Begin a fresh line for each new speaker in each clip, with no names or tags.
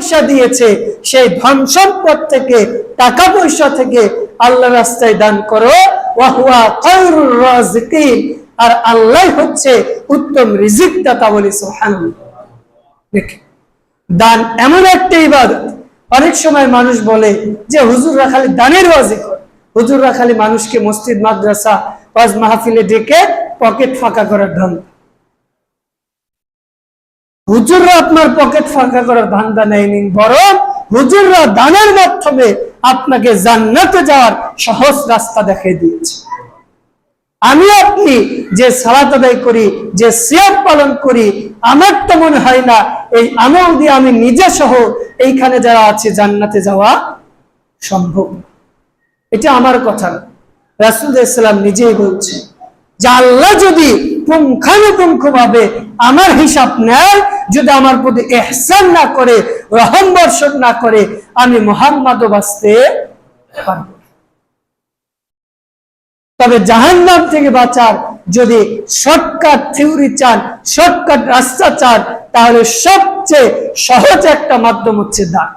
পয়সা দিয়েছে, সেই ধন সম্পদ থেকে, টাকা পয়সা থেকে আল্লাহ রাস্তায় দান করো। আর আল্লাহ হচ্ছে উত্তম রিজিক দাতা বলে দেখে, দান এমন একটা ইবাদত। অনেক সময় মানুষ বলে যে, হুজুররা খালি দানের ওয়াজি করে। হুজুররা খালি মানুষকে মসজিদ, মাদ্রাসা, ওয়াজ মাহফিলে ডেকে পকেট ফাঁকা করার ধান্দা হুজুররা আপনার পকেট ফাঁকা করার ধান্দা নেয়নি, বরং হুজুররা দানের মাধ্যমে আপনাকে জান্নাতে যাওয়ার সহজ রাস্তা দেখিয়ে দিয়েছে। আমি আপনি যে সালাত আদায় করি, যে সিয়াম পালন করি, আমার তো মনে হয় না এই আমল দিয়ে আমি নিজে সহ এইখানে যারা আছে জান্নাতে যাওয়া সম্ভব। এটা আমার কথা রাসুল ইসলাম নিজেই বলছে আল্লাহ যদি পুঙ্খানুপুঙ্খ ভাবে আমার হিসাব নেয়, যদি আমার প্রতি এহসান না করে, রহম বর্ষণ না করে, আমি মোহাম্মদও বাঁচতে তবে জাহান্নাম থেকে বাঁচার যদি শর্টকাট থিওরি চান শর্টকাট রাস্তা চান, তাহলে সবচেয়ে সহজ একটা মাধ্যম হচ্ছে দান।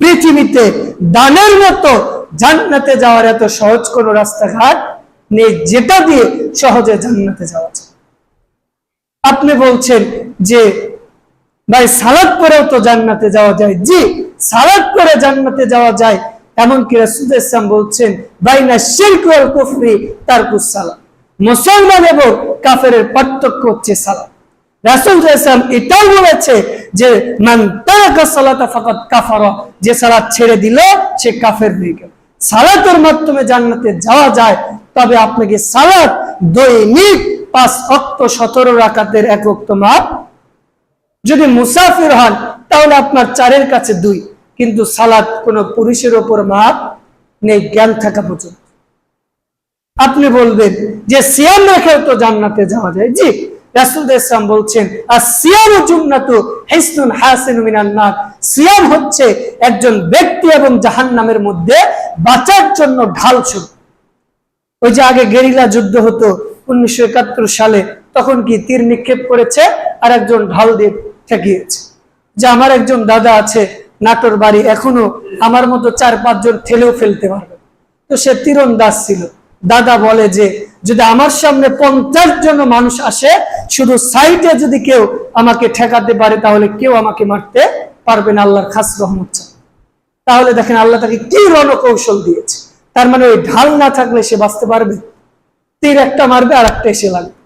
পৃথিবীতে দানের মতো জান্নাতে যাওয়ার এত সহজ কোনো রাস্তাঘাট নেই যেটা দিয়ে সহজে জান্নাতে যাওয়া যায়। আপনি বলছেন যে, ভাই, সালাদ করেও তো জান্নাতে যাওয়া যায়। জি, সালাদ করে জান্নাতে যাওয়া যায়। এমনকি রাসূল ইসলাম বলছেন, বাইনা ওয়াল কুফরি তারকুস সালাত মুসলমান এবং কাফেরের পার্থক্য হচ্ছে সালাত রাসূল ইসলাম এটাও বলেছে যে, মান তারাকা সালাতা ফাকাদ কাফারা যে সালাত ছেড়ে দিল, সে কাফের হয়ে গেল। সালাতের মাধ্যমে জান্নাতে যাওয়া যায়। তবে আপনাকে সালাদ দৈনিক পাঁচ অক্ত সতেরো রাকাতের এক অক্ত মাপ। যদি মুসাফির হন, তাহলে আপনার চারের কাছে দুই। কিন্তু সালাত কোন পুরুষের ওপর মাপ নেই, জ্ঞান থাকা পর্যন্ত। আপনি বলবেন যে সিয়াম রেখেও তো জান্নাতে যাওয়া যায়। জি, রাসূল ইসলাম বলছেন আর সিয়াম জুন্নাতু হিসনুন হাসিন মিনান নার। সিয়াম হচ্ছে একজন ব্যক্তি এবং জাহান্নামের মধ্যে বাঁচার জন্য ঢাল শুরু ওই যে আগে গেরিলা যুদ্ধ হতো উনিশশো একাত্তর সালে, তখন কি তীর নিক্ষেপ করেছে আর একজন ঢাল দিয়ে ঠেকিয়েছে। যে আমার একজন দাদা আছে, নাটোর বাড়ি, এখনও আমার মতো চার পাঁচজন ঠেলেও ফেলতে পারবে তো সে তীরন্দাজ ছিল। দাদা বলে যে, যদি আমার সামনে পঞ্চাশ জন মানুষ আসে, শুধু সাইডে যদি কেউ আমাকে ঠেকাতে পারে, তাহলে কেউ আমাকে মারতে পারবে না, আল্লাহর খাস রহমত। তাহলে দেখেন আল্লাহ তাকে কি রণকৌশল দিয়েছে। তার মানে ওই ঢাল না থাকলে সে বাঁচতে পারবে? তীর একটা মারবে আর একটা এসে লাগবে।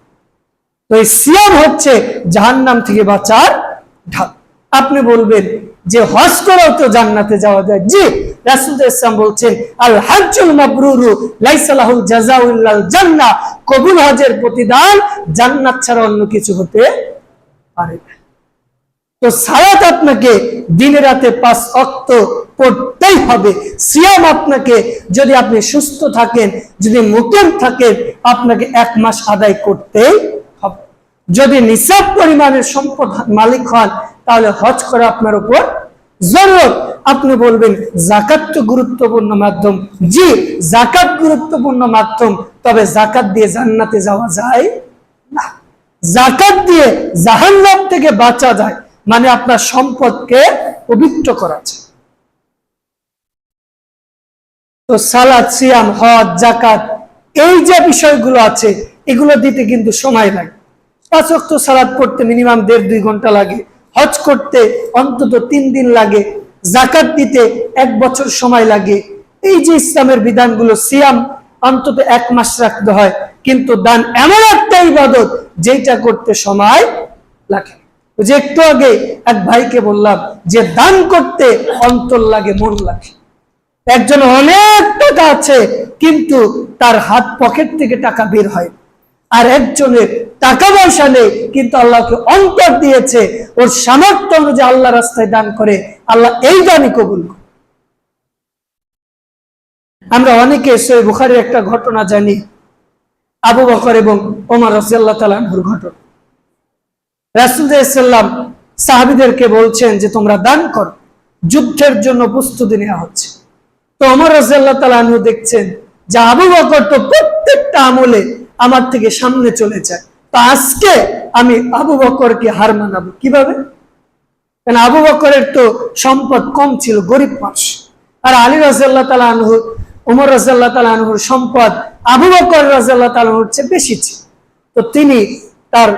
তো এই সিয়াম হচ্ছে জাহান্নাম থেকে বাঁচার ঢাল। আপনি বলবেন যে হজ করেও তো জান্নাতে যাওয়া যায়। জি, রাসূল ইসলাম বলছেন আল হাজ্জুল মাবরুরু লাইসা লাহুল জাযাউ ইল্লাল জান্নাহ। কবুল হজের প্রতিদান জান্নাত ছাড়া অন্য কিছু হতে পারে তো সালাত আপনাকে দিনে রাতে পাঁচ অক্ত পড়তেই হবে। সিয়াম আপনাকে যদি আপনি সুস্থ থাকেন, যদি মুকেম থাকেন, আপনাকে এক মাস আদায় করতেই হবে। যদি নিসাব পরিমাণের সম্পদ মালিক হন, তাহলে হজ করা আপনার উপর জরুরত। আপনি বলবেন, জাকাত তো গুরুত্বপূর্ণ মাধ্যম। জি, জাকাত গুরুত্বপূর্ণ মাধ্যম, তবে জাকাত দিয়ে জান্নাতে যাওয়া যায় না। জাকাত দিয়ে জাহান্নাম থেকে বাঁচা যায় মানে আপনার সম্পদকে পবিত্র করা যায়। তো সালাদ, সিয়াম, হজ জাকাত এই যে বিষয়গুলো আছে, এগুলো দিতে কিন্তু সময় লাগে। পাঁচ অক্ট সালাদ করতে মিনিমাম দেড় দুই ঘণ্টা লাগে। হজ করতে অন্তত তিন দিন লাগে। জাকাত দিতে এক বছর সময় লাগে। এই যে ইসলামের বিধানগুলো, সিয়াম, অন্তত এক মাস রাখতে হয়। কিন্তু দান এমন একটা ইবাদত যেটা করতে সময় লাগে। যে একটু আগে এক ভাইকে বললাম যে, দান করতে অন্তর লাগে, মন লাগে। একজন অনেক টাকা আছে, কিন্তু তার হাত পকেট থেকে টাকা বের হয়। আর একজনের টাকা পয়সা নেই, কিন্তু আল্লাহকে অন্তর দিয়েছে, ওর সামর্থ্য অনুযায়ী আল্লাহ রাস্তায় দান করে। আল্লাহ এই দানই কবুল করে। আমরা অনেকে সই বুখারের একটা ঘটনা জানি, আবু বকর এবং ওমর রাজিয়াল্লাহ তালাহুর ঘটনা। রাসুল্লাহাম সাহাবিদেরকে বলছেন যে, তোমরা দান করো, যুদ্ধের জন্য প্রস্তুতি নেওয়া হচ্ছে। তো অমর রাজিয়াল্লাহ তালাহু দেখছেন যে আবু বকর তো প্রত্যেকটা আমলে আমার থেকে সামনে চলে যায়। তো আজকে আমি আবু বকরকে হার মানাবো কীভাবে? কারণ আবু বকরের তো সম্পদ কম ছিল, গরিব মানুষ। আর আলী রাজাল্লাহ তালা আনহু উমর রাজাল্লাহ তালা আনহুর সম্পদ আবু বকর রাজাল্লাহ তালা চেয়ে বেশি ছিল। তো তিনি তার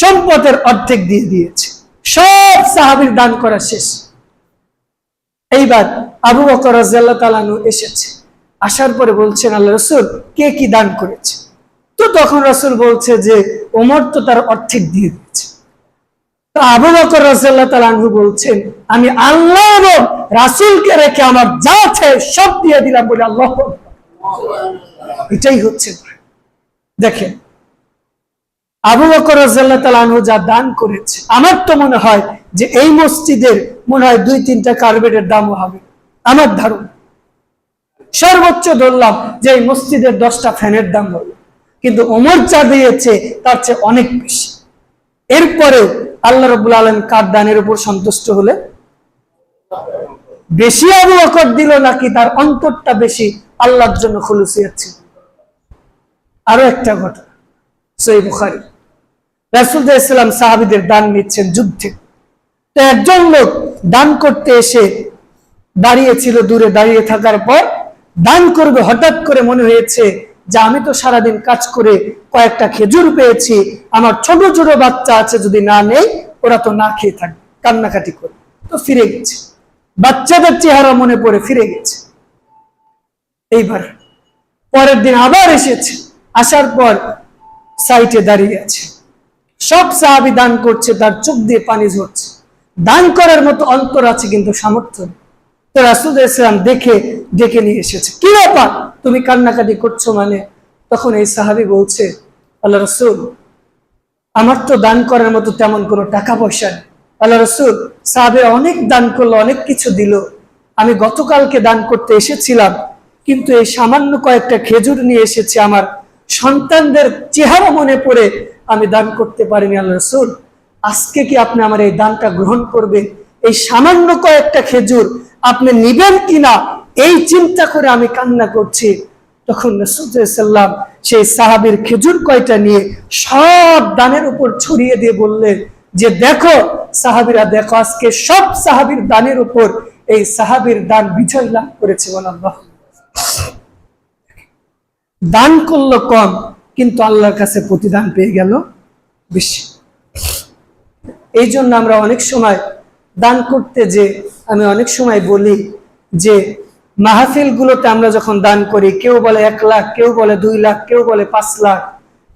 সম্পদের অর্ধেক দিয়ে দিয়েছে। সব সাহাবির দান করা শেষ। এইবার আবু বকর রাজিয়াল্লাহ এসেছে। আসার পরে বলছেন, আল্লাহ রসুল, কে কি দান করেছে? তো তখন রসুল বলছে যে, ওমর তো তার অর্ধেক দিয়ে দিয়েছে। তো আবু বকর তালানহু বলছেন, আমি আল্লাহ রাসুলকে রেখে আমার যা আছে সব দিয়ে দিলাম বলে আল্লাহ এটাই হচ্ছে। দেখেন আবু বকর তাআলা যা দান করেছে, আমার তো মনে হয় যে এই মসজিদের মনে হয় দুই তিনটা কার্পেটের দামও হবে। আমার ধারণা। সর্বোচ্চ ধরলাম যে এই মসজিদের দশটা ফ্যানের দাম হবে। কিন্তু ওমর যা দিয়েছে, তার চেয়ে অনেক বেশি। এরপরেও আল্লাহ রবুল আলম কার দানের উপর সন্তুষ্ট হলে বেশি আবু বকর দিল নাকি তার অন্তরটা বেশি আল্লাহর জন্য খুলুসিয়াত ছিল? আরও একটা ঘটনা। সই বুখারি। রাসুল ইসলাম সাহাবিদের দান নিচ্ছেন যুদ্ধে। একজন লোক দান করতে এসে দাঁড়িয়েছিল, দূরে দাঁড়িয়ে থাকার পর দান করবে, হঠাৎ করে মনে হয়েছে যে আমি তো সারাদিন কাজ করে কয়েকটা খেজুর পেয়েছি, আমার ছোট ছোট বাচ্চা আছে, যদি না নেই, ওরা তো না খেয়ে থাকবে কান্নাকাটি করে। তো ফিরে গেছে। বাচ্চাদের চেহারা মনে পড়ে, ফিরে গেছে। এইবার পরের দিন আবার এসেছে। আসার পর সাইটে দাঁড়িয়ে আছে। সব সাহাবি দান করছে, তার চোখ দিয়ে পানি ঝরছে। দান করার মতো অন্তর আছে কিন্তু সামর্থ্য। তো রাসুল ইসলাম দেখে, ডেকে নিয়ে এসেছে। কি ব্যাপার? তুমি কান্নাকাটি করছ মানে? তখন এই সাহাবি বলছে, আল্লাহ রসুল, আমার তো দান করার মতো তেমন কোনো টাকা পয়সা নেই। আল্লাহ রসুল সাহাবে অনেক দান করল, অনেক কিছু দিল। আমি গতকালকে দান করতে এসেছিলাম, কিন্তু এই সামান্য কয়েকটা খেজুর নিয়ে এসেছে আমার সন্তানদের চেহারা মনে পড়ে আমি দান করতে পারিনি আল্লাহ রসুল। আজকে কি আপনি আমার এই দানটা গ্রহণ করবেন? এই সামান্য কয়েকটা খেজুর আপনি নিবেন কিনা? এই চিন্তা করে আমি কান্না করছি। তখন রসুল্লাম সেই সাহাবির খেজুর কয়টা নিয়ে সব দানের উপর ছড়িয়ে দিয়ে বললেন, যে দেখো সাহাবিরা, দেখো আজকে সব সাহাবির দানের উপর এই সাহাবির দান বিজয় লাভ করেছে বলাম দান করল কম, কিন্তু আল্লাহর কাছে প্রতিদান পেয়ে গেল বেশি। এই জন্য আমরা অনেক সময় দান করতে যে, আমি অনেক সময় বলি যে মাহফিল গুলোতে আমরা যখন দান করি, কেউ বলে এক লাখ, কেউ বলে দুই লাখ, কেউ বলে পাঁচ লাখ,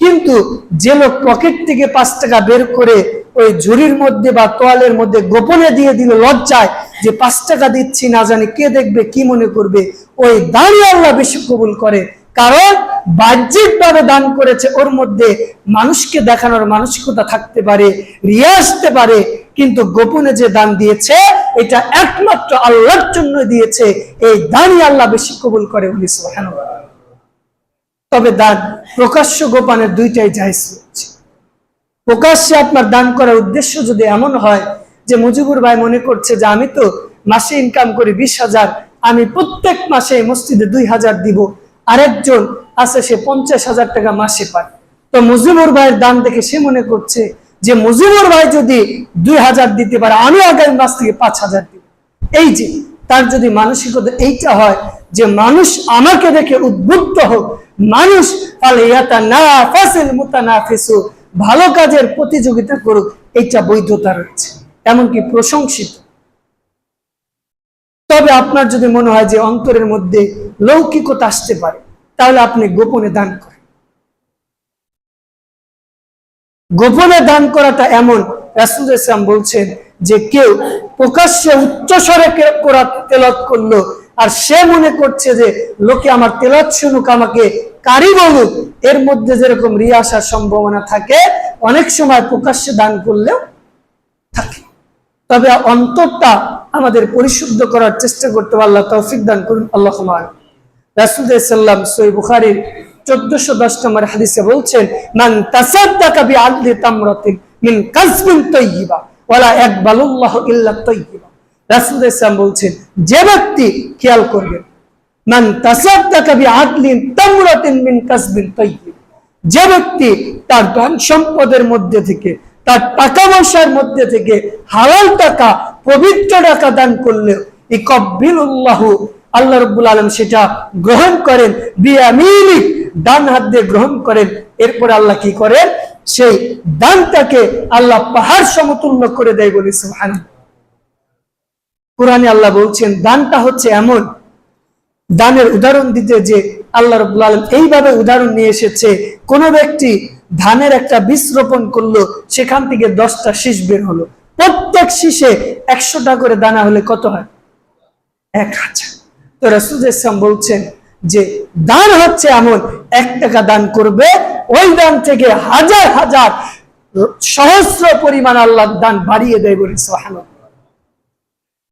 কিন্তু যে লোক পকেট থেকে পাঁচ টাকা বের করে ওই ঝুড়ির মধ্যে বা তোয়ালের মধ্যে গোপনে দিয়ে দিল লজ্জায় যে পাঁচ টাকা দিচ্ছি, না জানি কে দেখবে, কি মনে করবে, ওই দাঁড়িয়ে আল্লাহ বেশি কবুল করে। কারণ বাহ্যিক ভাবে দান করেছে, ওর মধ্যে মানুষকে দেখানোর মানসিকতা থাকতে পারে, রিয়া আসতে পারে, কিন্তু গোপনে যে দান দিয়েছে, এটা একমাত্র আল্লাহর জন্য দিয়েছে, এই দানই আল্লাহ বেশি কবুল করে বলি, সুবহানাল্লাহ। তবে দান, প্রকাশ্য গোপনের দুইটাই জাহিজ হচ্ছে প্রকাশ্যে আপনার দান করার উদ্দেশ্য যদি এমন হয় যে মুজিবুর ভাই মনে করছে যে আমি তো মাসে ইনকাম করি বিশ হাজার, আমি প্রত্যেক মাসে মসজিদে দুই হাজার দিব আরেকজন আছে, সে পঞ্চাশ হাজার টাকা মাসে পায়। তো মুজিবুর ভাইয়ের দান দেখে সে মনে করছে যে মুজিবুর ভাই যদি দুই হাজার দিতে পারে, আমি আগামী মাস থেকে পাঁচ হাজার দিব। এই যে, তার যদি মানসিকতা এইটা হয় যে মানুষ আমাকে দেখে উদ্বুদ্ধ হোক, মানুষ তাহলে ভালো কাজের প্রতিযোগিতা করুক, এইটা বৈধতা রয়েছে। এমনকি প্রশংসিত। তবে আপনার যদি মনে হয় যে অন্তরের মধ্যে লৌকিকতা আসতে পারে, তাহলে আপনি গোপনে দান করেন। গোপনে দান করাটা এমন, রাসুল ইসলাম বলছেন যে কেউ প্রকাশ্যে উচ্চস্বরে তেলত করল, আর সে মনে করছে যে লোকে আমার তেলত শুনুক, আমাকে কারি বলুক, এর মধ্যে যেরকম রিয়া আসার সম্ভাবনা থাকে, অনেক সময় প্রকাশ্যে দান করলেও থাকে। তবে অন্তরটা আমাদের পরিশুদ্ধ করার চেষ্টা করতে আল্লাহ তৌফিক দান করুন। আল্লাহ সাল্লাম সই বুখারির চোদ্দশো দশ নম্বর হাদিসে বলছেন যে ব্যক্তি খেয়াল করবেন মান কাসবিন যে ব্যক্তি তার ধন সম্পদের মধ্যে থেকে, তার টাকা পয়সার মধ্যে থেকে হালাল টাকা পবিত্র টাকা দান করলেও ইকব্বিলুল্লাহ, আল্লাহ রব্বুল আলম সেটা গ্রহণ করেন বিয়ামিনি ডান হাত দিয়ে গ্রহণ করেন। এরপর আল্লাহ কি করেন? সেই দানটাকে আল্লাহ পাহাড় সমতুল্য করে দেয় বলি কোরআনে আল্লাহ বলছেন, দানটা হচ্ছে এমন, দানের উদাহরণ দিতে যে আল্লাহ রবুল আলম এইভাবে উদাহরণ নিয়ে এসেছে, কোন ব্যক্তি ধানের একটা বীজ রোপণ করল, সেখান থেকে দশটা শীষ বের হলো। প্রত্যেক শীষে একশোটা করে দানা হলে কত হয়? এক হাজার। তো রাসুল ইসলাম বলছেন যে, দান হচ্ছে এমন এক টাকা দান করবে, ওই দান থেকে হাজার হাজার সহস্র পরিমাণ আল্লাহ দান বাড়িয়ে দেয় বলে সোহান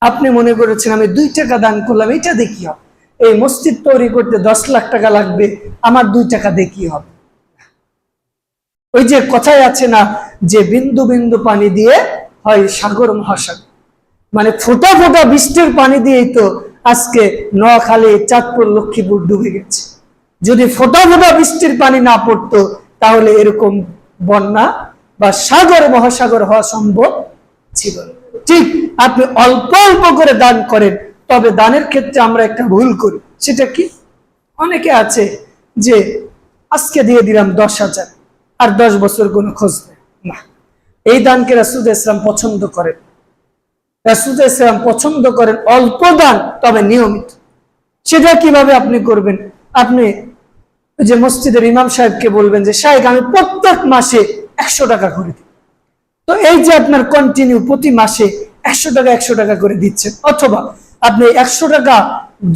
আপনি মনে করেছেন আমি দুই টাকা দান করলাম এটা দেখি হবে? এই মসজিদ তৈরি করতে দশ লাখ টাকা লাগবে, আমার দুই টাকা দেখি হবে? ওই যে কথায় আছে না, যে বিন্দু বিন্দু পানি দিয়ে হয় সাগর মহাসাগর। মানে ফোটা ফোটা বৃষ্টির পানি দিয়েই তো আজকে নোয়াখালী, চাঁদপুর, লক্ষ্মীপুর ডুবে গেছে। যদি ফোটা ফোটা বৃষ্টির পানি না পড়তো, তাহলে এরকম বন্যা বা সাগর মহাসাগর হওয়া সম্ভব ছিল। ঠিক আপনি অল্প অল্প করে দান করেন, তবে দানের ক্ষেত্রে আমরা একটা ভুল করি। সেটা কি? অনেকে আছে যে, আজকে দিয়ে দিলাম দশ হাজার, আর দশ বছর কোনো খোঁজ নেই না। এই দানকে রাসুদ ইসলাম পছন্দ করেন। রাসুদ ইসলাম পছন্দ করেন অল্প দান, তবে নিয়মিত। সেটা কীভাবে আপনি করবেন? আপনি যে মসজিদের ইমাম সাহেবকে বলবেন যে সাহেব আমি প্রত্যেক মাসে একশো টাকা করে দিই। তো এই যে আপনার কন্টিনিউ প্রতি মাসে একশো টাকা একশো টাকা করে দিচ্ছেন, অথবা আপনি একশো টাকা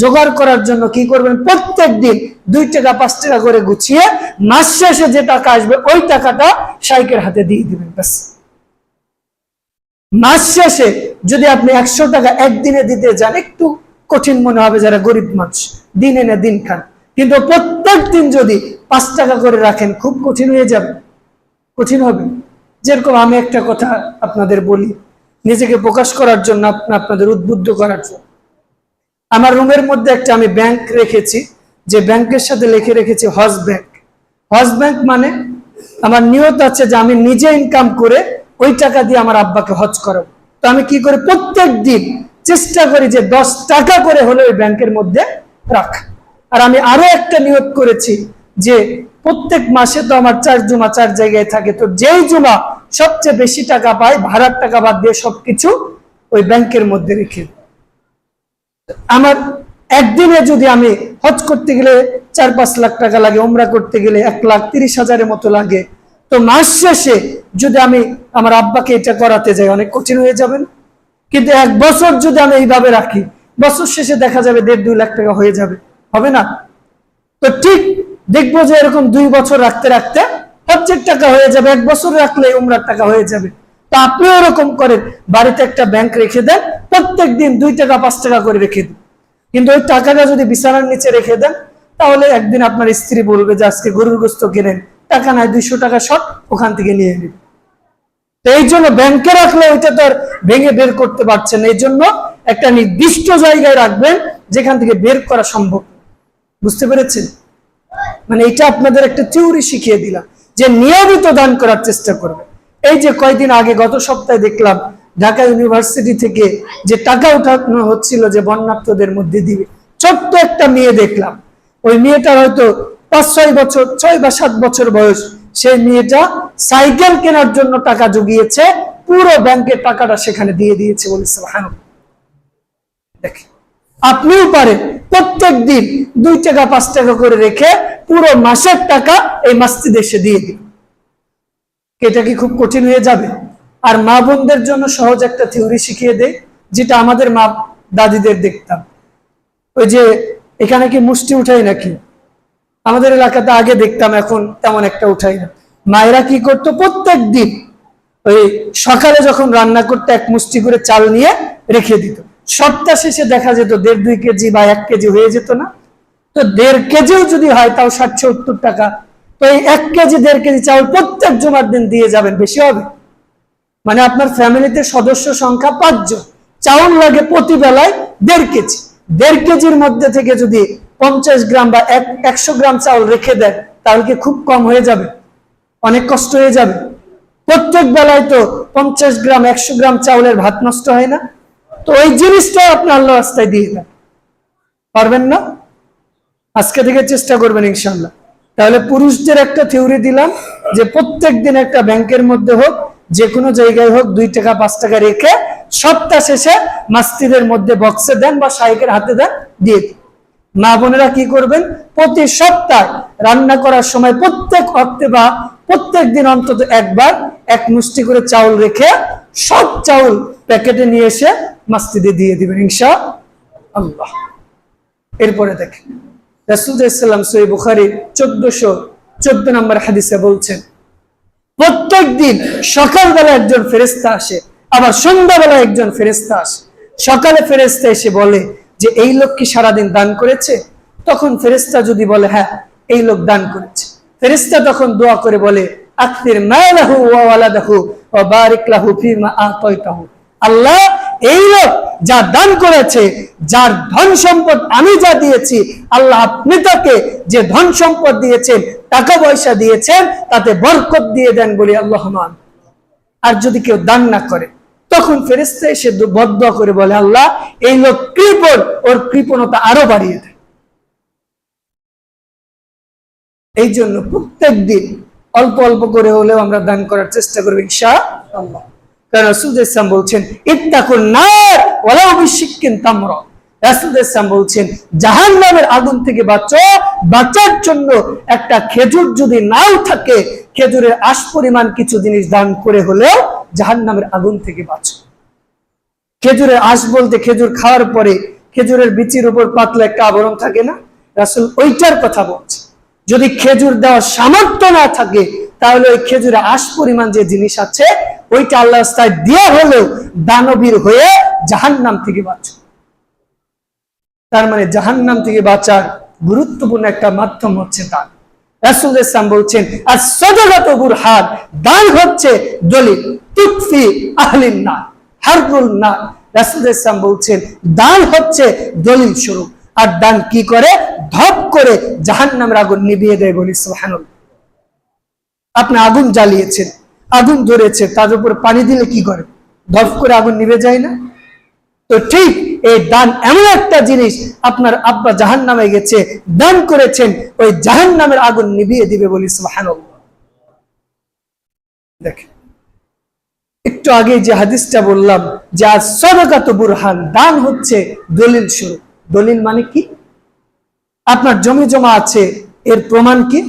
জোগাড় করার জন্য কি করবেন? প্রত্যেক দিন দুই টাকা, পাঁচ টাকা করে গুছিয়ে মাস শেষে যে টাকা আসবে, ওই টাকাটা শাইকের হাতে দিয়ে দিবেন, ব্যাস। মাস শেষে যদি আপনি একশো টাকা একদিনে দিতে যান, একটু কঠিন মনে হবে যারা গরিব মানুষ। দিন এনে দিন খান। কিন্তু প্রত্যেক দিন যদি পাঁচ টাকা করে রাখেন, খুব কঠিন হয়ে যাবে। কঠিন হবে। যেরকম আমি একটা কথা আপনাদের বলি, নিজেকে প্রকাশ করার জন্য আপনাদের উদ্বুদ্ধ করার জন্য। আমার রুমের মধ্যে একটা আমি ব্যাংক রেখেছি, যে ব্যাংকের সাথে লিখে রেখেছি হজ ব্যাংক। হজ ব্যাংক মানে আমার নিয়ত আছে যে আমি নিজে ইনকাম করে ওই টাকা দিয়ে আমার আব্বাকে হজ করাবো তো আমি কি করি? প্রত্যেক দিন চেষ্টা করি যে দশ টাকা করে হলে ওই ব্যাংকের মধ্যে রাখ। আর আমি আরও একটা নিয়োগ করেছি যে প্রত্যেক মাসে তো আমার চার জুমা চার জায়গায় থাকে, তো যেই জুমা সবচেয়ে বেশি টাকা পাই, ভাড়ার টাকা বাদ দিয়ে সবকিছু ওই ব্যাংকের মধ্যে রেখে আমার একদিনে যদি আমি হজ করতে গেলে চার পাঁচ লাখ টাকা লাগে ওমরা করতে গেলে এক লাখ তিরিশ হাজারের মতো লাগে তো মাস শেষে যদি আমি আমার আব্বাকে এটা করাতে যাই, অনেক কঠিন হয়ে যাবেন। কিন্তু এক বছর যদি আমি এইভাবে রাখি, বছর শেষে দেখা যাবে দেড় দুই লাখ টাকা হয়ে যাবে। হবে না? তো ঠিক দেখব যে এরকম দুই বছর রাখতে রাখতে হজ্জের টাকা হয়ে যাবে, এক বছর রাখলে উমরার টাকা হয়ে যাবে। তা আপনিও এরকম করেন, বাড়িতে একটা ব্যাংক রেখে দেন, প্রত্যেক দিন দুই টাকা, পাঁচ টাকা করে রেখে দিন। কিন্তু ওই টাকাটা যদি বিছানার নিচে রেখে দেন, তাহলে একদিন আপনার স্ত্রী বলবে যে আজকে গরুর গোস্ত কেনেন টাকা নাই দুইশো টাকা শর্ট ওখান থেকে নিয়ে তো এই জন্য ব্যাংকে রাখলে ওইটা তো আর ভেঙে বের করতে পারছেন এই জন্য একটা নির্দিষ্ট জায়গায় রাখবেন যেখান থেকে বের করা সম্ভব। বুঝতে পেরেছেন? মানে এটা আপনাদের একটা থিওরি শিখিয়ে দিলাম যে নিয়মিত দান করার চেষ্টা করবে। এই যে কয়দিন আগে গত সপ্তাহে দেখলাম ঢাকা ইউনিভার্সিটি থেকে যে টাকা উঠানো হচ্ছিল যে বন্যার্থদের মধ্যে দিবে ছোট্ট একটা মেয়ে দেখলাম। ওই মেয়েটার হয়তো পাঁচ, ছয় বছর, ছয় বা সাত বছর বয়স সেই মেয়েটা সাইকেল কেনার জন্য টাকা জুগিয়েছে, পুরো ব্যাংকের টাকাটা সেখানে দিয়ে দিয়েছে হ্যাঁ দেখেন, আপনিও পারেন প্রত্যেক দিন দুই টাকা, পাঁচ টাকা করে রেখে পুরো মাসের টাকা এই মাস্তি দেশে দিয়ে দিন এটা কি খুব কঠিন হয়ে যাবে? আর মা বোনদের জন্য সহজ একটা থিওরি শিখিয়ে দেয় যেটা আমাদের মা দাদিদের দেখতাম। ওই যে, এখানে কি মুষ্টি উঠাই নাকি? আমাদের এলাকাতে আগে দেখতাম, এখন তেমন একটা উঠাই না। মায়েরা কি করতো? প্রত্যেক দিন ওই সকালে যখন রান্না করতে, এক মুষ্টি করে চাল নিয়ে রেখে দিত। সপ্তাহ শেষে দেখা যেত দেড় দুই কেজি বা এক কেজি হয়ে যেত না। তো দেড় কেজিও যদি হয়, তাও ষাট সত্তর টাকা। তো এই এক কেজি, দেড় কেজি চাউল প্রত্যেক জমার দিন দিয়ে যাবেন, বেশি হবে। মানে আপনার ফ্যামিলিতে সদস্য সংখ্যা পাঁচজন। চাউল লাগে প্রতি বেলায় দেড় কেজি। দেড় কেজির মধ্যে থেকে যদি পঞ্চাশ গ্রাম বা এক, একশো গ্রাম চাউল রেখে দেন তাহলে খুব কম হয়ে যাবে? অনেক কষ্ট হয়ে যাবে। প্রত্যেক বেলায় তো পঞ্চাশ গ্রাম, একশো গ্রাম চাউলের ভাত নষ্ট হয় না। তো ওই জিনিসটা আপনি আল্লাহ রাস্তায় দিয়ে দেন। পারবেন না? আজকে থেকে চেষ্টা করবেন ইনশাল্লাহ তাহলে পুরুষদের একটা থিওরি দিলাম, যে প্রত্যেক দিন একটা ব্যাংকের মধ্যে হোক, যে কোনো জায়গায় হোক, দুই টাকা, পাঁচ টাকা রেখে সপ্তাহ শেষে মাস্তিদের মধ্যে বক্সে দেন বা শাইকের হাতে দেন, দিয়ে মা বোনেরা কি করবেন? প্রতি সপ্তাহে রান্না করার সময় প্রত্যেক অক্টে বা প্রত্যেক দিন অন্তত একবার এক মুষ্টি করে চাউল রেখে সব চাউল প্যাকেটে নিয়ে এসে মাস্তিদে দিয়ে দিবেন ইনশা আল্লাহ এরপরে দেখেন রাসুলাম সই বুখারি চোদ্দশো চোদ্দ নম্বর হাদিসে বলছেন, প্রত্যেক দিন সকালবেলা একজন ফেরেস্তা আসে, আবার সন্ধ্যাবেলা একজন ফেরেস্তা আসে। সকালে ফেরেস্তা এসে বলে যে এই লোক কি সারাদিন দান করেছে? তখন ফেরেস্তা যদি বলে হ্যাঁ এই লোক দান করেছে। ফেরেস্তা তখন দোয়া করে বলে আকতির ওয়া ওয়ালাদাহু ওয়া বারিক লাহু ফিমা আল্লাহ, এই লোক যা দান করেছে, যার ধন সম্পদ আমি যা দিয়েছি, আল্লাহ আপনি তাকে যে ধন সম্পদ দিয়েছেন, টাকা পয়সা দিয়েছেন, তাতে বরকত দিয়ে দেন বলি আল্লাহ আর যদি কেউ দান না করে তখন ফেরেস্তা এসে বদ্ধ করে বলে, আল্লাহ, এই লোক কৃপণ, ওর কৃপণতা আরও বাড়িয়ে দেয়। এই জন্য প্রত্যেক দিন অল্প অল্প করে হলেও আমরা দান করার চেষ্টা করব ইনশা কারণ সুদেশ ইসলাম বলছেন, ইত্তাকুন নার ওয়ালাউ কিন্তু তামরা। রাসূল ইসলাম বলছেন, জাহান্নামের আগুন থেকে বাঁচো, বাঁচার জন্য একটা খেজুর যদি নাও থাকে, খেজুরের আশ পরিমাণ কিছু জিনিস দান করে হলেও জাহান্নামের আগুন থেকে বাঁচো। খেজুরের আশ বলতে খেজুর খাওয়ার পরে খেজুরের বিচির উপর পাতলা একটা আবরণ থাকে না? রাসূল ওইটার কথা বলছে। যদি খেজুর দেওয়ার সামর্থ্য না থাকে, তাহলে ওই খেজুরে আশ পরিমাণ যে জিনিস আছে, ওইটা আল্লাহ দেওয়া হলেও দানবীর হয়ে জাহান্নাম থেকে বাঁচো। তার মানে জাহান্নাম থেকে বাঁচার গুরুত্বপূর্ণ একটা মাধ্যম হচ্ছে দান। রাসুল বলছেন আর সদগত দান হচ্ছে দলিল, তুকফি আহলিন না না বলছেন, দান হচ্ছে দলিল স্বরূপ আর দান কি করে? ধপ করে জাহান্নামের আগুন নিভিয়ে দেয় বলি, সুবহানাল্লাহ। আপনি আগুন জ্বালিয়েছেন, আগুন ধরেছে তার উপর পানি দিলে কি করে? ধপ করে আগুন নিভে যায় না? তো ঠিক এই দান এমন একটা জিনিস আপনার আব্বা জাহান নামে গেছে, দান করেছেন, ওই জাহান নামের আগুন নিভিয়ে দিবে বলি সুবাহান দেখেন, একটু আগে যে হাদিসটা বললাম যে আজ সদকাত বুরহান, দান হচ্ছে দলিল স্বরূপ। দলিল মানে কি? আপনার জমি জমা আছে, এর প্রমাণ কি?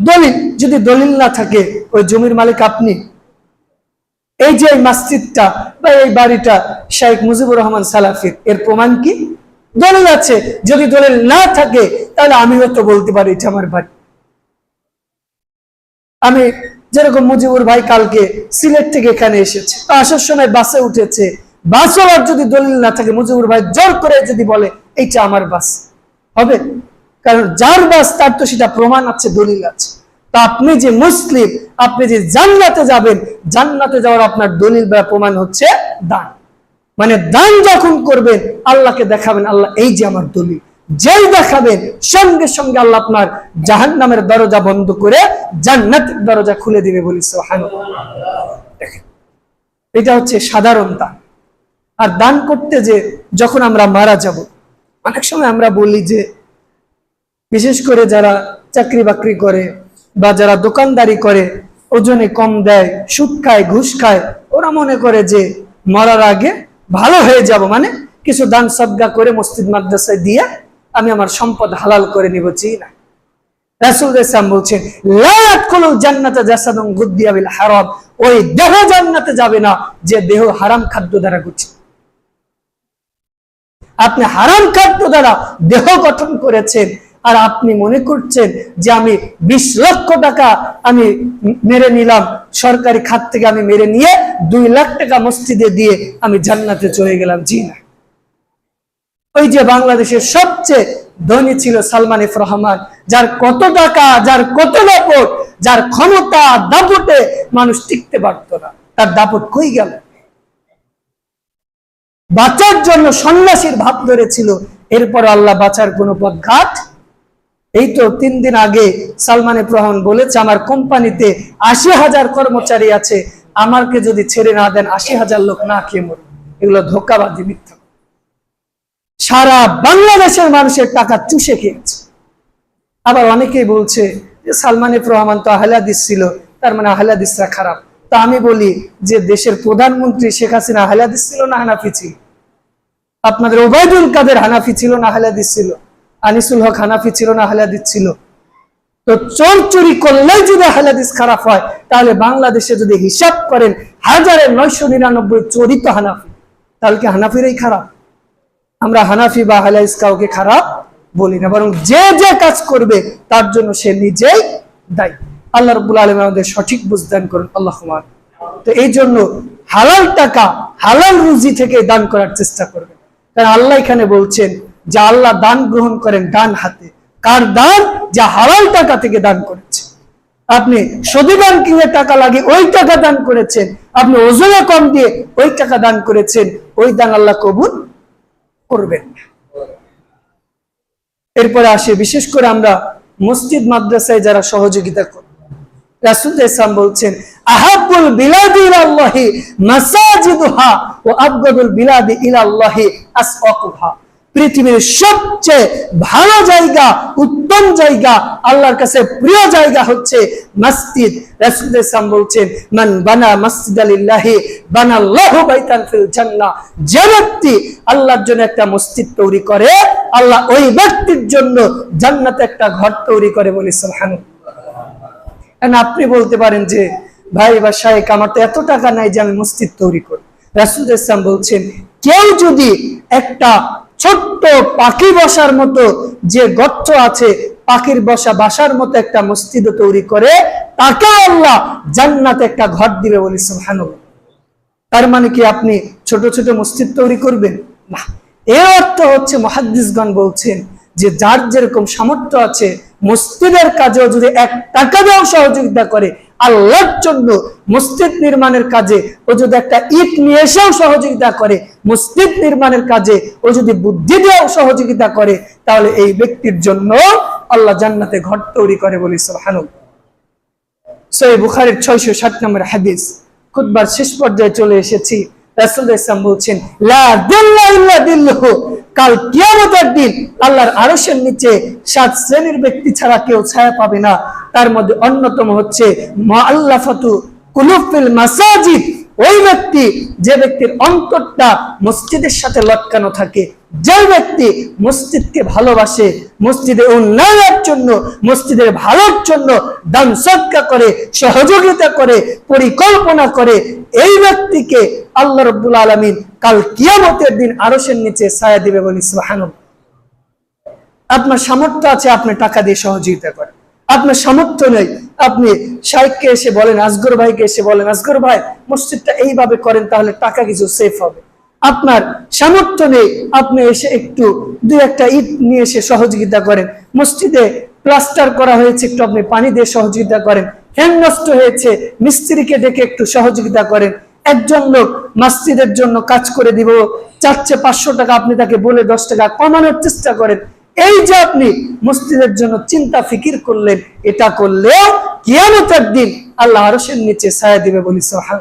দলিল, যদি দলিল না থাকে, ওই জমির মালিক আপনি এই যে এই মসজিদটা বা এই বাড়িটা শাইখ মুজিবুর রহমান সালাফির, এর প্রমাণ কি? দলিল আছে, যদি দলিল না থাকে, তাহলে আমিও তো বলতে পারি এটা আমার বাড়ি। আমি যেরকম মুজিবুর ভাই কালকে সিলেট থেকে এখানে এসেছে, আসার সময় বাসে উঠেছে বাসওয়ালার যদি দলিল না থাকে, মুজিবুর ভাই জোর করে যদি বলে, এইটা আমার বাস। হবে? কারণ যার বাস, তার তো সেটা প্রমাণ আছে, দলিল আছে। তা আপনি যে মুসলিম, আপনি যে জান্নাতে যাবেন, জান্নাতে যাওয়ার আপনার দলিল বা প্রমাণ হচ্ছে দান। মানে দান যখন করবেন, আল্লাহকে দেখাবেন, আল্লাহ এই যে আমার দলিল। যেই দেখাবেন, সঙ্গে সঙ্গে আল্লাহ আপনার জাহান নামের দরজা বন্ধ করে জান্নাতের দরজা খুলে দিবে বলি সোহান এটা হচ্ছে সাধারণ দান। আর দান করতে যে যখন আমরা মারা যাব, অনেক সময় আমরা বলি যে, বিশেষ করে যারা চাকরি বাকরি করে বা যারা দোকানদারি করে, ওজনে কম দেয়, সুদ খায়, ঘুষ খায়, ওরা মনে করে যে মরার আগে ভালো হয়ে যাব। মানে কিছু দান সদ্গা করে মসজিদ, মাদ্রাসায় দিয়ে আমি আমার সম্পদ হালাল করে নিব। চিনি না। আপনি হারাম খাদ্য দ্বারা দেহ গঠন করেছেন আর আপনি মনে করছেন যে আমি বিশ লক্ষ টাকা আমি মেরে নিলাম, সরকারি খাত থেকে আমি মেরে নিয়ে দুই লাখ টাকা মসজিদে দিয়ে আমি জান্নাতে চলে গেলাম? জি না। ওই যে বাংলাদেশের সবচেয়ে ধনী ছিল সালমান ইফ রহমান, যার কত টাকা, যার কত দাপট, যার ক্ষমতা, দাপটে মানুষ টিকতে পারত না। তার দাপট কই গেল? বাঁচার জন্য সন্ন্যাসীর ভাব ধরেছিল, এরপর আল্লাহ বাঁচার কোনো পথ ঘাট এই তো তিন দিন আগে সালমানে প্রহন বলেছে, আমার কোম্পানিতে আশি হাজার কর্মচারী আছে আমাকে যদি ছেড়ে না দেন, আশি হাজার লোক না খেয়ে মরবে এগুলো ধোকাবাজি, মিথ্যা। সারা বাংলাদেশের মানুষের টাকা চুষে খেয়েছে। আবার অনেকেই বলছে যে, সালমানের রহমান তো আহলাদিস ছিল, তার মানে আহলাদিসরা খারাপ। তা আমি বলি যে, দেশের প্রধানমন্ত্রী শেখ হাসিনা আহলাদিস ছিল না, হানাফি ছিল। আপনাদের ওবায়দুল কাদের হানাফি ছিল না, আহলাদিস ছিল। আনিসুল হক হানাফি ছিল না আহলাদিস ছিল। তো চোর চুরি করলেই যদি আহলাদিস খারাপ হয়, তাহলে বাংলাদেশে যদি হিসাব করেন, হাজারে নয়শো নিরানব্বই চোরই তো হানাফি। তাহলে কি হানাফিরাই খারাপ? আমরা হানাফি বা হালাইস কাউকে খারাপ বলি না, বরং যে যে কাজ করবে, তার জন্য সে নিজেই দায়ী। আল্লাহ রব্বুল আলম আমাদের সঠিক বুঝদান করুন। আল্লাহ তো এই জন্য হালাল টাকা, হালাল রুজি থেকে দান করার চেষ্টা করবে কারণ আল্লাহ এখানে বলছেন যে আল্লাহ দান গ্রহণ করেন ডান হাতে। কার দান? যা হালাল টাকা থেকে দান করেছে। আপনি সদি ব্যাংকিং এর টাকা লাগে ওই টাকা দান করেছেন। আপনি ওজনে কম দিয়ে ওই টাকা দান করেছেন। ওই দান আল্লাহ কবুল করবেন। এরপরে আসে, বিশেষ করে আমরা মসজিদ, মাদ্রাসায় যারা সহযোগিতা করি, রাসুল বলছেন পৃথিবীর সবচেয়ে ভালো জায়গা, উত্তম জায়গা, আল্লাহর কাছে প্রিয় জায়গা হচ্ছে মসজিদ। রাসূল ইসলাম বলছেন, মান বানা মসজিদালিল্লাহি বানাল্লাহু বাইতান ফিল জান্নাহ। যে ব্যক্তি আল্লাহর জন্য একটা মসজিদ তৈরি করে, আল্লাহ ওই ব্যক্তির জন্য জান্নাতে একটা ঘর তৈরি করে বলি, সুবহানাল্লাহ। আপনি বলতে পারেন যে, ভাই বা শাহেক আমার তো এত টাকা নাই যে আমি মসজিদ তৈরি করি। রাসুল ইসলাম বলছেন, কেউ যদি একটা ছোট্ট পাখি বসার মতো যে গর্ত আছে, পাখির বসা বাসার মতো একটা মসজিদ তৈরি করে, তাকে আল্লাহ জান্নাতে একটা ঘর দিবে বলি সুবহানাল্লাহ। তার মানে কি আপনি ছোট ছোট মসজিদ তৈরি করবেন? না। এর অর্থ হচ্ছে মহাদ্দিসগণ বলছেন যে যার যেরকম সামর্থ্য আছে, মসজিদের কাজেও যদি এক টাকা দিয়েও সহযোগিতা করে আল্লাহর জন্য মসজিদ নির্মাণের কাজে ও যদি একটা ইট নিয়ে এসেও সহযোগিতা করে, মসজিদ নির্মাণের কাজে ও যদি বুদ্ধি দিয়েও সহযোগিতা করে, তাহলে এই ব্যক্তির জন্য আল্লাহ জান্নাতে ঘর তৈরি করে বলি সুবহানাল্লাহ। সই বুখারের ছয়শো ষাট নম্বর হাদিস খুদবার শেষ পর্যায়ে চলে এসেছি। রাসুল ইসলাম বলছেন কাল কিয়ামতের দিন আল্লাহর আরশের নিচে সাত শ্রেণির ব্যক্তি ছাড়া কেউ ছায়া পাবে না। তার মধ্যে অন্যতম হচ্ছে আল্লাহ ফতু কুলুফিল মাসাজিদ। ওই ব্যক্তি, যে ব্যক্তির অন্তরটা মসজিদের সাথে লটকানো থাকে যে ব্যক্তি মসজিদকে ভালোবাসে, মসজিদে উন্নয়নের জন্য, মসজিদের ভালোর জন্য দান সৎকা করে, সহযোগিতা করে, পরিকল্পনা করে, এই ব্যক্তিকে আল্লাহ রব্বুল আলমিন কাল কিয়ামতের দিন আরসের নিচে ছায়া দিবে বলি, সুবহানাল্লাহ। আপনার সামর্থ্য আছে আপনি টাকা দিয়ে সহযোগিতা করেন। আপনার সামর্থ্য নেই, আপনি শাইককে এসে বলেন আসগর ভাইকে এসে বলেন আসগর ভাই, মসজিদটা এইভাবে করেন তাহলে টাকা কিছু সেফ হবে। আপনার সামর্থ্য নেই। আপনি এসে একটু দুই একটা ইট নিয়ে এসে সহযোগিতা করেন। মসজিদে প্লাস্টার করা হয়েছে, একটু আপনি পানি দিয়ে সহযোগিতা করেন। ফ্যান নষ্ট হয়েছে, মিস্ত্রিকে ডেকে একটু সহযোগিতা করেন। একজন লোক মসজিদের জন্য কাজ করে দিব, চাচ্ছে পাঁচশো টাকা, আপনি তাকে বলে দশ টাকা কমানোর চেষ্টা করেন। এই যে আপনি মসজিদের জন্য চিন্তা ফিকির করলেন, এটা করলেও কিয়ামতের দিন আল্লাহ আরশের নিচে ছায়া দিবে বলি সোহান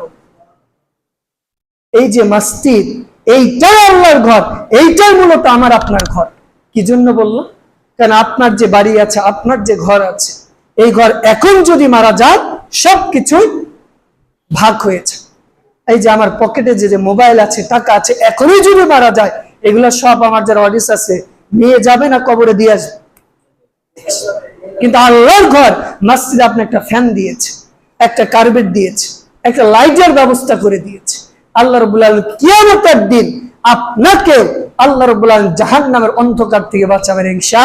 এই যে মসজিদ, এইটাই আল্লাহর ঘর, এইটাই মূলত আমার আপনার ঘর। কি জন্য বলল? কারণ আপনার যে বাড়ি আছে, আপনার যে ঘর আছে, এই ঘর এখন যদি মারা যায়, সবকিছুই ভাগ হয়েছে এই যে আমার পকেটে যে যে মোবাইল আছে, টাকা আছে, এখনই যদি মারা যায়, এগুলো সব আমার যারা অডিস আছে, নিয়ে যাবে না কবরে দিয়ে আসবে? কিন্তু আল্লাহর ঘর, মসজিদে আপনি একটা ফ্যান দিয়েছে, একটা কার্পেট দিয়েছে, একটা লাইটের ব্যবস্থা করে দিয়েছে। আল্লাহ রবুল কিয়ামতের দিন আপনাকে আল্লাহ রবুল জাহান নামের অন্ধকার থেকে বাঁচাবেন ইনশা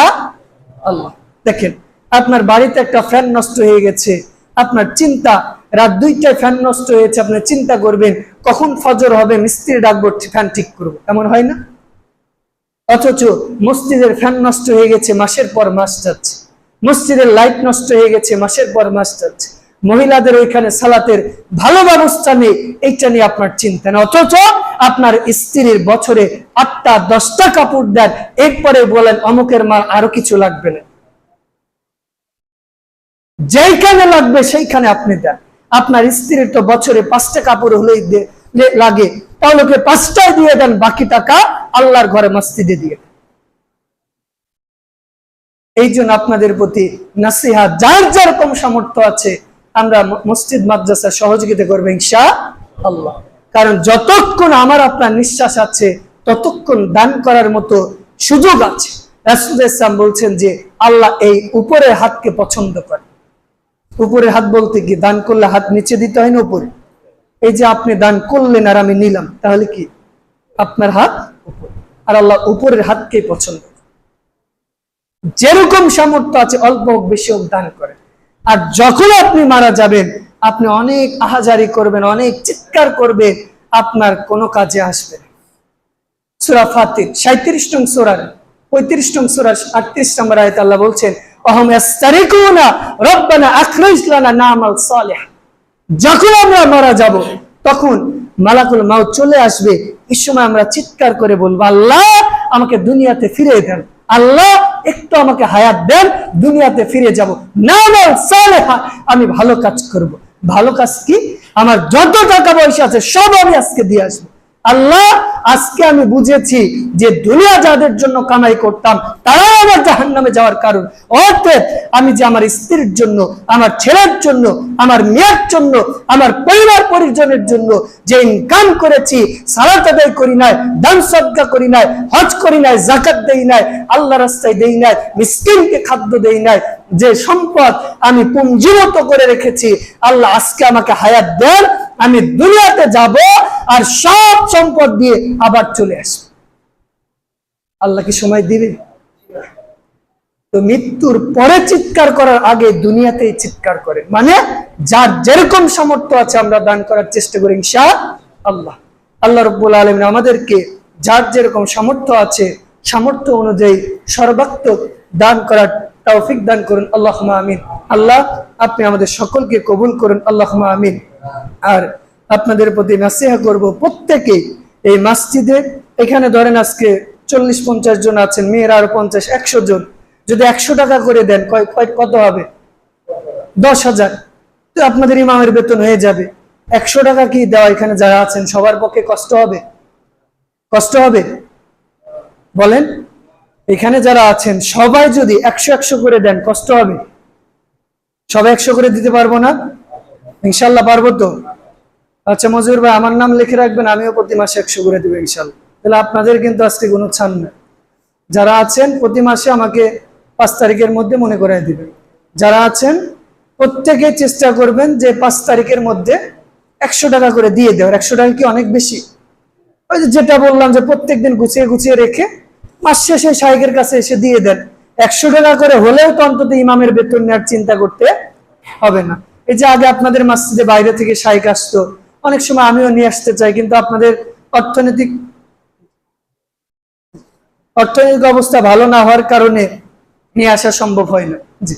আল্লাহ দেখেন, আপনার বাড়িতে একটা ফ্যান নষ্ট হয়ে গেছে, আপনার চিন্তা, রাত দুইটায় ফ্যান নষ্ট হয়েছে, আপনি চিন্তা করবেন, কখন ফজর হবে মিস্ত্রি ডাকবো, ফ্যান ঠিক করব। এমন হয় না? অথচ মসজিদের ফ্যান নষ্ট হয়ে গেছে, মাসের পর মাস যাচ্ছে। মসজিদের লাইট নষ্ট হয়ে গেছে, মাসের পর মাস যাচ্ছে। মহিলাদের ওইখানে সালাতের ভালো ব্যবস্থা নেই, এইটা নিয়ে আপনার চিন্তা না অথচ আপনার স্ত্রীর বছরে আটটা, দশটা কাপড় দেন, এরপরে বলেন অমুকের মাল আরও কিছু লাগবে না। যেইখানে লাগবে সেইখানে আপনি দেন। আপনার স্ত্রীর তো বছরে পাঁচটা কাপড় হলেই লাগে। তাহলে পাঁচটাই দিয়ে দেন, বাকি টাকা আল্লাহর ঘরে মসজিদে দিয়ে এই জন্য আপনাদের প্রতি নাসিহা, যার যার যেরকম সামর্থ্য আছে আমরা মসজিদ, মাদ্রাসা সহযোগিতা করব ইনশা আল্লাহ কারণ যতক্ষণ আমার আপনার নিঃশ্বাস আছে, ততক্ষণ দান করার মতো সুযোগ আছে। রাসুল ইসলাম বলছেন যে, আল্লাহ এই উপরের হাতকে পছন্দ করে। উপরের হাত বলতে কি, দান করলে হাত নিচে দিতে হয় না উপরে? এই যে আপনি দান করলেন আর আমি নিলাম, তাহলে কি? আপনার হাত উপরে। আর আল্লাহ উপরের হাতকে পছন্দ করে। যেরকম সামর্থ্য আছে, অল্প হোক, বেশি হোক, দান করেন। আর যখন আপনি মারা যাবেন, আপনি অনেক আহাজারি করবেন, অনেক চিৎকার করবে আপনার কোনো কাজে আসবে। সূরা ফাতির 37 নং সূরার 35 নং সূরার 38 নম্বর আয়াতে আল্লাহ বলছেন, অহম রব্বানা আখরিজ লানা নামাল সালিহ। যখন আমরা মারা যাব, তখন মালাকুল মাউত চলে আসবে। এই সময় আমরা চিৎকার করে বলব, আল্লাহ আমাকে দুনিয়াতে ফিরে দেন। আল্লাহ একটু আমাকে হায়াত দেন, দুনিয়াতে ফিরে যাব। না সালেহা, আমি ভালো কাজ করব। ভালো কাজ কি? আমার যত টাকা পয়সা আছে, সব আমি আজকে দিয়ে আসব। আল্লাহ, আজকে আমি বুঝেছি যে দুনিয়া যাদের জন্য কামাই করতাম, তারাও আমার জাহান নামে যাওয়ার কারণ। অর্থাৎ আমি যে আমার স্ত্রীর জন্য, আমার ছেলের জন্য, আমার মেয়ের জন্য, আমার পরিবার পরিজনের জন্য যে ইনকাম করেছি, সালাত আদায় করি নাই, দান সদ্গা করি নাই, হজ করি নাই জাকাত দেই নাই আল্লাহ রাস্তায় দেই নাই, মিসকিনকে খাদ্য দেই নাই, যে সম্পদ আমি পুঞ্জীভূত করে রেখেছি, আল্লাহ আজকে আমাকে হায়াত দেন আমি দুনিয়াতে যাব আর সব সম্পদ দিয়ে আবার চলে আসব। আল্লাহ কি সময় দিবে? তো মৃত্যুর পরে চিৎকার করার আগে দুনিয়াতেই চিৎকার করে। মানে যার যেরকম সামর্থ্য আছে আমরা দান করার চেষ্টা করি ইনশা আল্লাহ আল্লাহ রব্বুল আলম আমাদেরকে যার যেরকম সামর্থ্য আছে, সামর্থ্য অনুযায়ী সর্বাত্মক দান করার তৌফিক দান করুন আল্লাহ আমিন। আল্লাহ, আপনি আমাদের সকলকে কবুল করুন আল্লাহ আমিন। আর আপনাদের প্রতি নাসিহা করব প্রত্যেকেই এই মসজিদে। এখানে ধরেন আজকে চল্লিশ পঞ্চাশ জন আছেন, মেয়েরা আরও পঞ্চাশ, একশো জন। যদি একশো টাকা করে দেন কত হবে? দশ হাজার। তো আপনাদের ইমামের বেতন হয়ে যাবে। একশো টাকা কি দেওয়া এখানে যারা আছেন, সবার পক্ষে কষ্ট হবে? কষ্ট হবে? বলেন। এখানে যারা আছেন, সবাই যদি একশো একশো করে দেন, কষ্ট হবে। সবাই একশো করে দিতে পারব না? ইনশাল্লাহ পারব তো? আচ্ছা মজুর ভাই, আমার নাম লিখে রাখবেন, আমিও প্রতি মাসে একশো করে দেবো ইনশাল্লাহ। তাহলে আপনাদের কিন্তু আজকে কোনো ছাড় না যারা আছেন, প্রতি মাসে আমাকে পাঁচ তারিখের মধ্যে মনে করাই দিবেন। যারা আছেন, প্রত্যেকে চেষ্টা করবেন যে পাঁচ তারিখের মধ্যে একশো টাকা করে দিয়ে দেওয়ার। একশো টাকা কি অনেক বেশি? ওই যেটা বললাম যে প্রত্যেকদিন গুছিয়ে গুছিয়ে রেখে মাস শেষে শাহেকের কাছে এসে দিয়ে দেন। একশো টাকা করে হলেও তো অন্তত ইমামের বেতন নেওয়ার চিন্তা করতে হবে না। এই যে আগে আপনাদের মসজিদে বাইরে থেকে শাহেক আসতো, অনেক সময় আমিও নিয়ে আসতে চাই, কিন্তু আপনাদের অর্থনৈতিক অর্থনৈতিক অবস্থা ভালো না হওয়ার কারণে নিয়ে আসা সম্ভব হয় না। জি।